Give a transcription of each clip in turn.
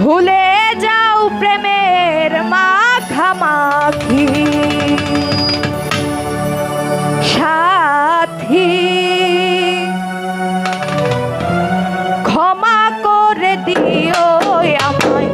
ভুলে যাও প্রেমের মাখামাখি। সাথী, ক্ষমা করে দিও আমায়,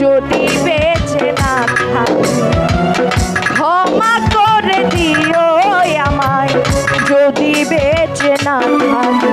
যদি বেঁচে না থাকি। ক্ষমা করে দিও আমায়, যদি বেঁচে না থাকি।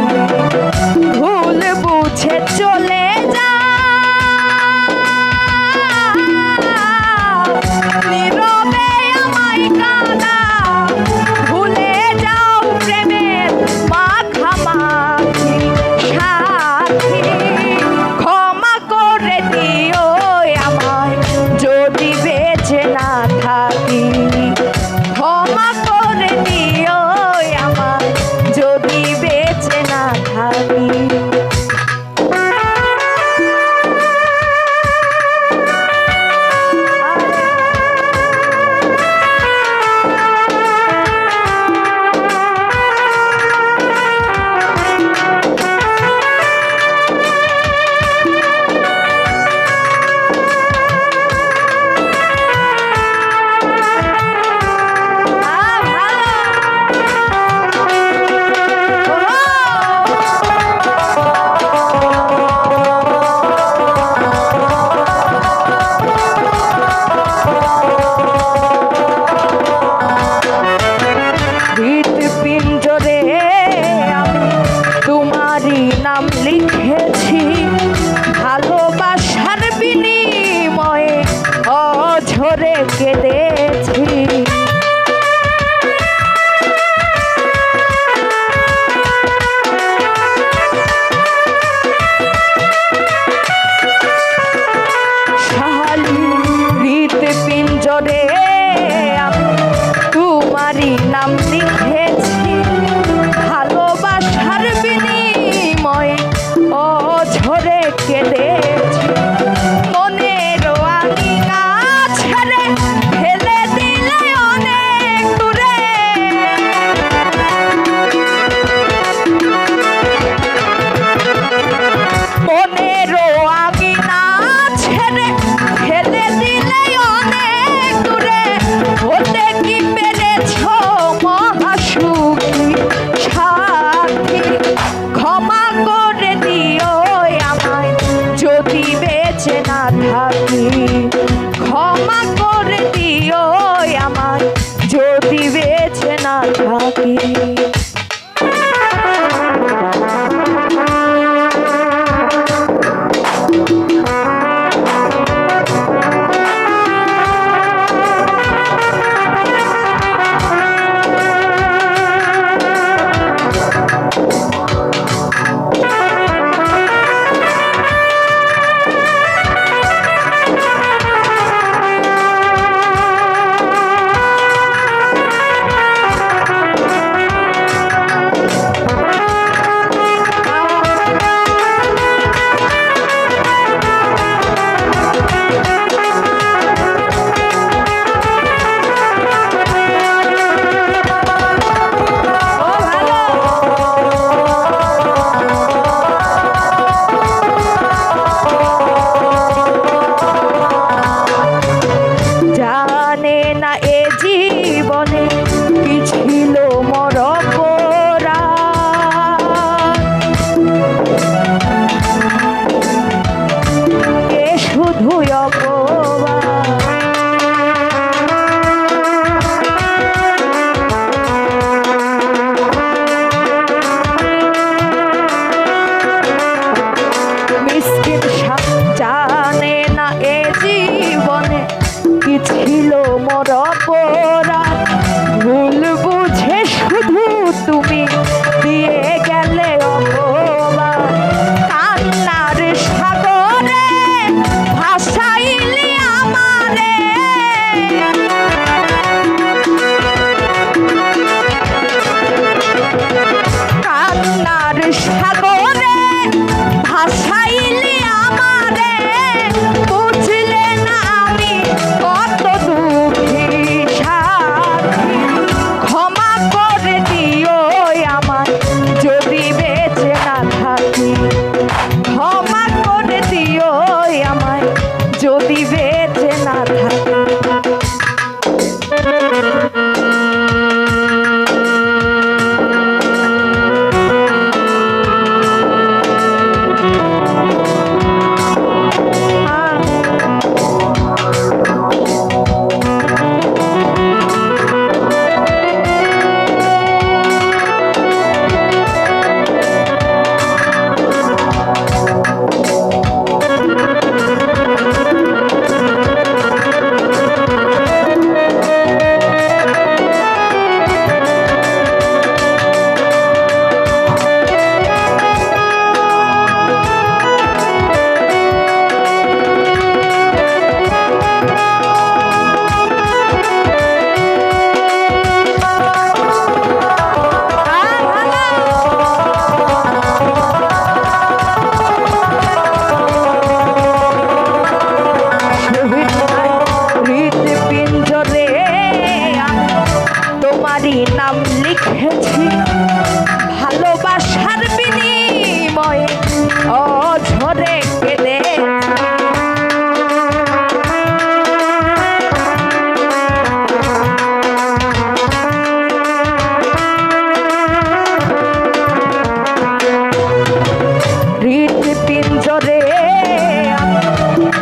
হৃদ পিঞ্জরে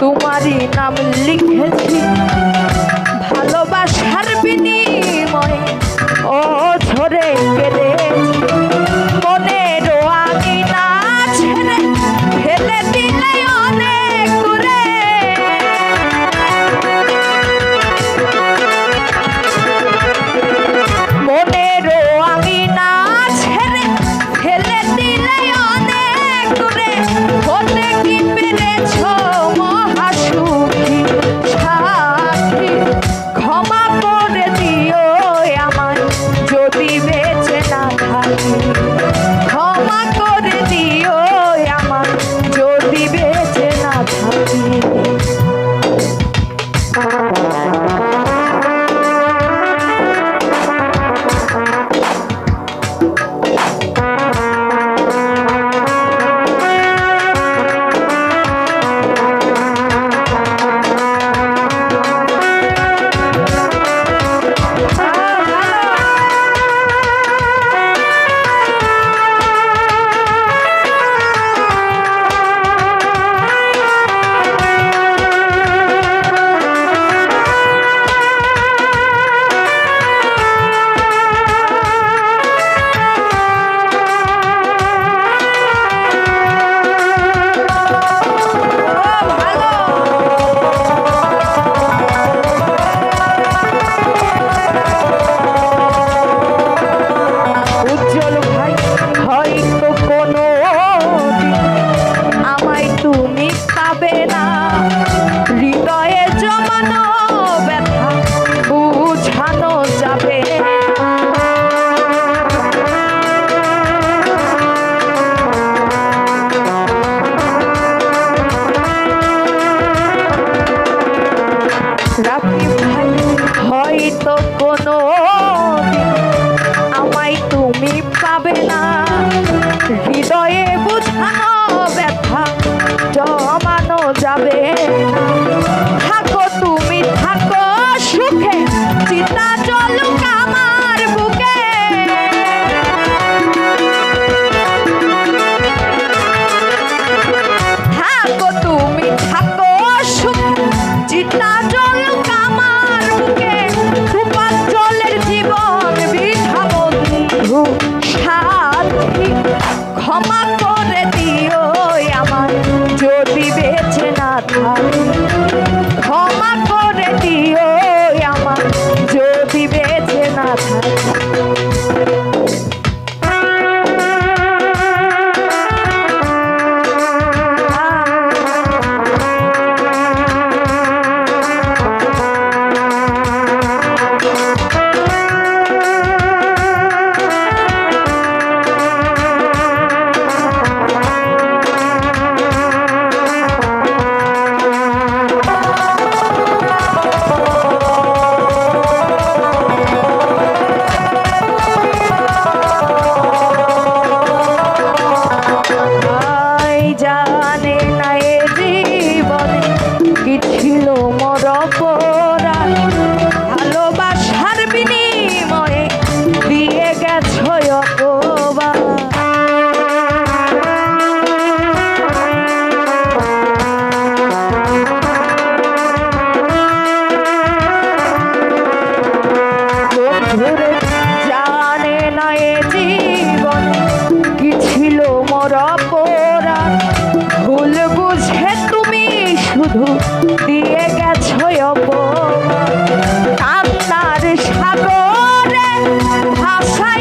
তোমারই নাম লিখেছি। ভালোবাসার বিনিময়ে ও ঝরে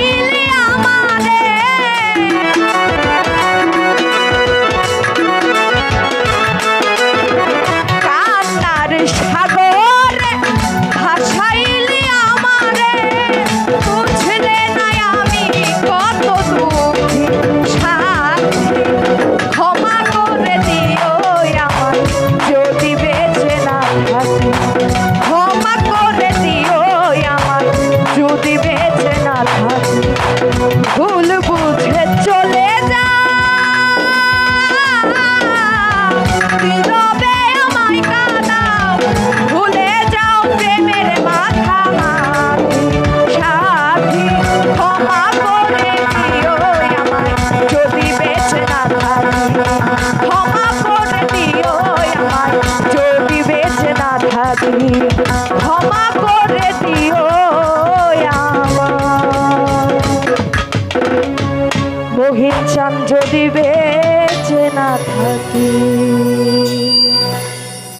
கையிலே அம்மா